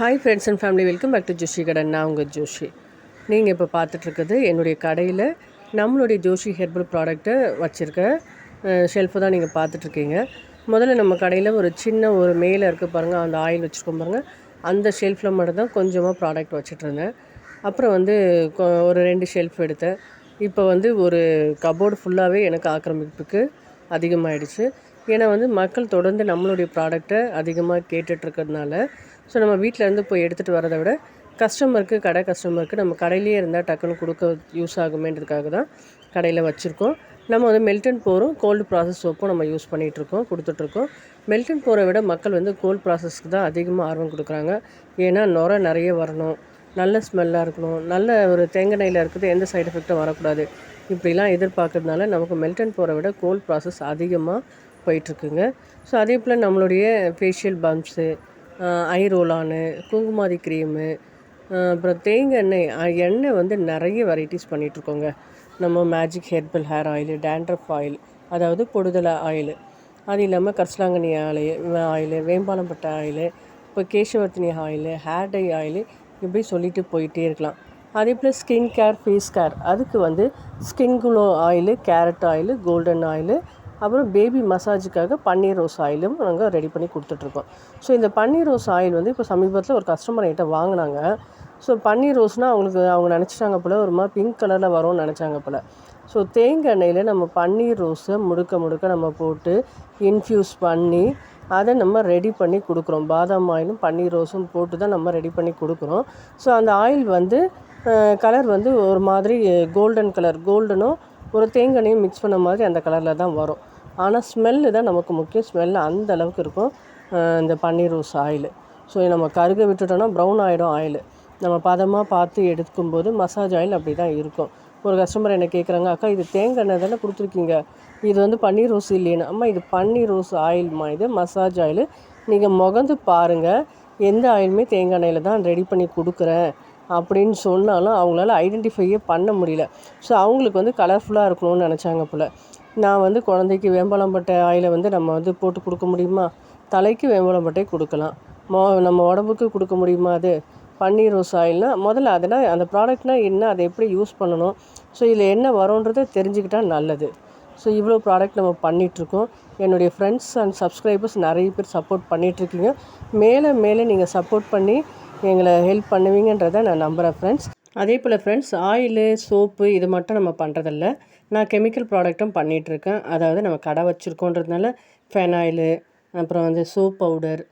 Hi friends and family welcome back to Joshi கடன் நான் உங்கள் ஜோஷி. நீங்கள் இப்போ பார்த்துட்ருக்குது என்னுடைய கடையில் நம்மளுடைய ஜோஷி ஹெர்பல் ப்ராடக்ட்டை வச்சுருக்க ஷெல்ஃபு தான் நீங்கள் பார்த்துட்ருக்கீங்க. முதல்ல நம்ம கடையில் ஒரு சின்ன ஒரு மேலே இருக்க பாருங்கள் அந்த ஆயில் வச்சுருக்கோம் பாருங்கள் அந்த ஷெல்ஃபில் மட்டும் தான் கொஞ்சமாக ப்ராடக்ட் வச்சுட்ருந்தேன். அப்புறம் வந்து கொ- ஒரு ரெண்டு ஷெல்ஃப் எடுத்தேன். இப்போ வந்து ஒரு கபோர்டு ஃபுல்லாகவே எனக்கு ஆக்கிரமிப்புக்கு அதிகமாகிடுச்சு ஏன்னா வந்து மக்கள் தொடர்ந்து நம்மளுடைய ப்ராடக்ட்டை அதிகமாக கேட்டுட்ருக்கிறதுனால ஸோ நம்ம வீட்டிலேருந்து போய் எடுத்துகிட்டு வரதை விட கஸ்டமருக்கு கடை கஸ்டமருக்கு நம்ம கடையிலேயே இருந்தால் டக்குன்னு கொடுக்க யூஸ் ஆகுமேன்றதுக்காக தான் கடையில் வச்சுருக்கோம். நம்ம வந்து மெல்டன் போரும் கோல்டு ப்ராசஸ் சோப்பும் நம்ம யூஸ் பண்ணிகிட்ருக்கோம் கொடுத்துட்ருக்கோம் மெல்டன் போரை விட மக்கள் வந்து கோல்டு ப்ராசஸ்க்கு தான் அதிகமாக ஆர்வம் கொடுக்குறாங்க. ஏன்னா நுர நிறைய வரணும் நல்ல ஸ்மெல்லாக இருக்கணும் நல்ல ஒரு தேங்காய் இருக்குது எந்த சைடு எஃபெக்ட்டும் வரக்கூடாது. இப்படிலாம் எதிர்பார்க்கறதுனால நமக்கு மெல்டன் போரை விட கோல்டு ப்ராசஸ் அதிகமாக போயிட்டுருக்குங்க. ஸோ அதே போல் நம்மளுடைய ஃபேஷியல் பம்ப்ஸு ஐ ரோலானு குங்குமாதி க்ரீமு அப்புறம் தேங்காய் எண்ணெய் எண்ணெய் வந்து நிறைய வெரைட்டிஸ் பண்ணிகிட்ருக்கோங்க நம்ம magic herbal hair oil dandruff oil அதாவது பொடுதலை ஆயில் அது இல்லாமல் கரிசலாங்கண்ணி ஆயில் ஆயில் வேம்பாலம்பட்டை ஆயில் இப்போ கேசவர்த்தினி ஆயில் ஹேர் டை ஆயில் இப்படி சொல்லிட்டு போயிட்டே இருக்கலாம். அதே போல் ஸ்கின் கேர் ஃபேஸ் கேர் அதுக்கு வந்து skin glow oil carrot oil golden oil அப்புறம் பேபி மசாஜுக்காக பன்னீர் ரோஸ் ஆயிலும் நாங்கள் ரெடி பண்ணி கொடுத்துட்ருக்கோம். ஸோ இந்த பன்னீர் ரோஸ் ஆயில் வந்து இப்போ சமீபத்தில் ஒரு கஸ்டமர் என்கிட்ட வாங்கினாங்க. ஸோ பன்னீர் ரோஸ்னால் அவங்களுக்கு அவங்க நினச்சிட்டாங்க போல் ஒரு மாதிரி பிங்க் கலரில் வரும்னு நினச்சாங்க போல். ஸோ தேங்காய் எண்ணெயில் நம்ம பன்னீர் ரோஸை முடுக்க முடுக்க நம்ம போட்டு இன்ஃப்யூஸ் பண்ணி அதை நம்ம ரெடி பண்ணி கொடுக்குறோம். பாதாம் ஆயிலும் பன்னீர் ரோஸும் போட்டு தான் நம்ம ரெடி பண்ணி கொடுக்குறோம். ஸோ அந்த ஆயில் வந்து கலர் வந்து ஒரு மாதிரி கோல்டன் கலர் கோல்டனும் ஒரு தேங்காயும் மிக்ஸ் பண்ண மாதிரி அந்த கலரில் தான் வரும். ஆனால் ஸ்மெல்லு தான் நமக்கு முக்கியம். ஸ்மெல் அந்த அளவுக்கு இருக்கும். இந்த பன்னீர் ரோஸ் ஆயில் ஸோ நம்ம கருக விட்டுட்டோன்னா ப்ரௌன் ஆகிடும் ஆயில் நம்ம பதமாக பார்த்து எடுக்கும்போது மசாஜ் ஆயில் அப்படி தான் இருக்கும். ஒரு கஸ்டமர் என்ன கேட்குறாங்க அக்கா இது தேங்காய் எண்ணெய் தானே கொடுத்துருக்கீங்க? இது வந்து பன்னீர் ரோஸ் இல்லைன்னு அம்மா இது பன்னீர் ரோஸ் ஆயில்மா இது மசாஜ் ஆயில் நீங்கள் முகந்து பாருங்கள் எந்த ஆயிலுமே தேங்காய் எண்ணெயில் தான் ரெடி பண்ணி கொடுக்குறேன் அப்படின்னு சொன்னாலும் அவங்களால ஐடென்டிஃபையே பண்ண முடியல. ஸோ அவங்களுக்கு வந்து கலர்ஃபுல்லாக இருக்கணும்னு நினச்சாங்க போல். நான் வந்து குழந்தைக்கு வேம்பலம்பட்டை ஆயிலை வந்து நம்ம வந்து போட்டு கொடுக்க முடியுமா? தலைக்கு வேம்பலம்பட்டை கொடுக்கலாம். மோ நம்ம உடம்புக்கு கொடுக்க முடியுமா அது? பன்னீர் ரோஸ் ஆயில்னா முதல்ல அதனால் அந்த ப்ராடக்ட்னால் என்ன அதை எப்படி யூஸ் பண்ணணும்? ஸோ இதில் என்ன வரும்ன்றதை தெரிஞ்சுக்கிட்டால் நல்லது. ஸோ இவ்வளோ ப்ராடக்ட் நம்ம பண்ணிகிட்ருக்கோம். என்னுடைய ஃப்ரெண்ட்ஸ் அண்ட் சப்ஸ்கிரைபர்ஸ் நிறைய பேர் சப்போர்ட் பண்ணிகிட்ருக்கீங்க. மேலே மேலே நீங்கள் சப்போர்ட் பண்ணி எங்களை ஹெல்ப் பண்ணுவீங்கன்றதை நான் நம்புகிறேன் ஃப்ரெண்ட்ஸ். அதே போல் ஃப்ரெண்ட்ஸ் ஆயிலு சோப்பு இது மட்டும் நம்ம பண்ணுறதில்ல நான் கெமிக்கல் ப்ராடக்ட்டும் பண்ணிகிட்ருக்கேன் அதாவது நம்ம கடை வச்சுருக்கோன்றதுனால ஃபெனாயிலு அப்புறம் வந்து soap powder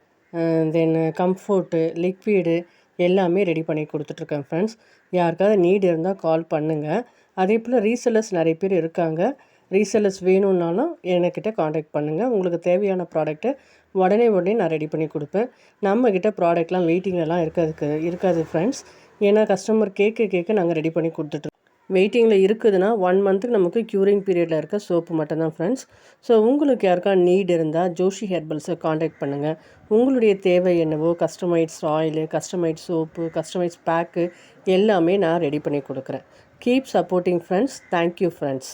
then comfort liquid எல்லாமே ரெடி பண்ணி கொடுத்துட்ருக்கேன் ஃப்ரெண்ட்ஸ் யாருக்காவது நீட் இருந்தால் கால் பண்ணுங்கள் அதே போல் ரீசெல்லர்ஸ் நிறைய பேர் இருக்காங்க. ரீசெல்லர்ஸ் வேணும்னாலும் என்கிட்ட காண்டாக்ட் பண்ணுங்கள் உங்களுக்கு தேவையான ப்ராடக்ட்டை உடனே உடனே நான் ரெடி பண்ணி கொடுப்பேன். நம்மக்கிட்ட ப்ராடக்ட்லாம் வெயிட்டிங்லலாம் இருக்காதுக்கு இருக்காது ஃப்ரெண்ட்ஸ் ஏன்னா கஸ்டமர் கேட்க கேட்க நாங்கள் ரெடி பண்ணி கொடுத்துட்ருக்கோம் வெயிட்டிங்கில் இருக்குதுன்னா ஒன் மந்த்துக்கு நமக்கு க்யூரிங் பீரியடில் இருக்க சோப்பு மட்டும்தான் ஃப்ரெண்ட்ஸ் ஸோ உங்களுக்கு யாருக்கா நீட் இருந்தால் ஜோஷி ஹெர்பல்ஸை காண்டாக்ட் பண்ணுங்கள் உங்களுடைய தேவை என்னவோ customise oil customise soap customise pack எல்லாமே நான் ரெடி பண்ணி கொடுக்குறேன். Keep supporting friends thank you friends